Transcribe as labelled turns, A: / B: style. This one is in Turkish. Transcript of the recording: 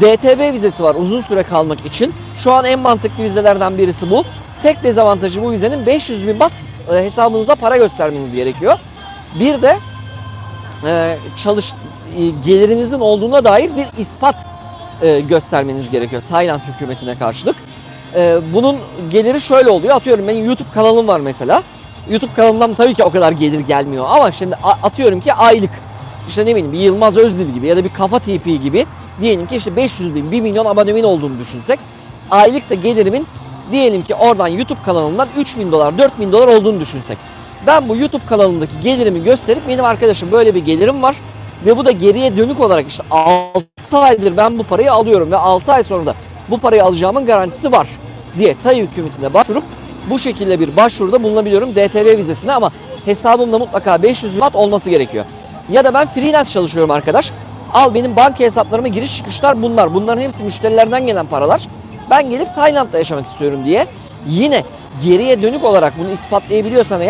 A: DTV vizesi var uzun süre kalmak için. Şu an en mantıklı vizelerden birisi bu. Tek dezavantajı bu vizenin 500 bin bat e, hesabınızda para göstermeniz gerekiyor. Bir de e, çalış e, gelirinizin olduğuna dair bir ispat göstermeniz gerekiyor Tayland hükümetine karşılık. Bunun geliri şöyle oluyor. Atıyorum benim YouTube kanalım var mesela. YouTube kanalımdan tabii ki o kadar gelir gelmiyor ama şimdi atıyorum ki aylık işte ne bileyim bir Yılmaz Özdil gibi ya da bir Kafa TP gibi diyelim ki işte 500 bin 1 milyon abonemin olduğunu düşünsek aylık da gelirimin diyelim ki oradan YouTube kanalından 3 bin dolar 4 bin dolar olduğunu düşünsek ben bu YouTube kanalındaki gelirimi gösterip benim arkadaşım böyle bir gelirim var ve bu da geriye dönük olarak işte 6 aydır ben bu parayı alıyorum ve 6 ay sonra da bu parayı alacağımın garantisi var diye Tay hükümetine başvurup bu şekilde bir başvuruda bulunabiliyorum DTV vizesine ama hesabımda mutlaka 500 mat olması gerekiyor. Ya da ben freelance çalışıyorum arkadaş. Al benim banka hesaplarıma giriş çıkışlar bunlar. Bunların hepsi müşterilerden gelen paralar. Ben gelip Tayland'da yaşamak istiyorum diye yine geriye dönük olarak bunu ispatlayabiliyorsam eğer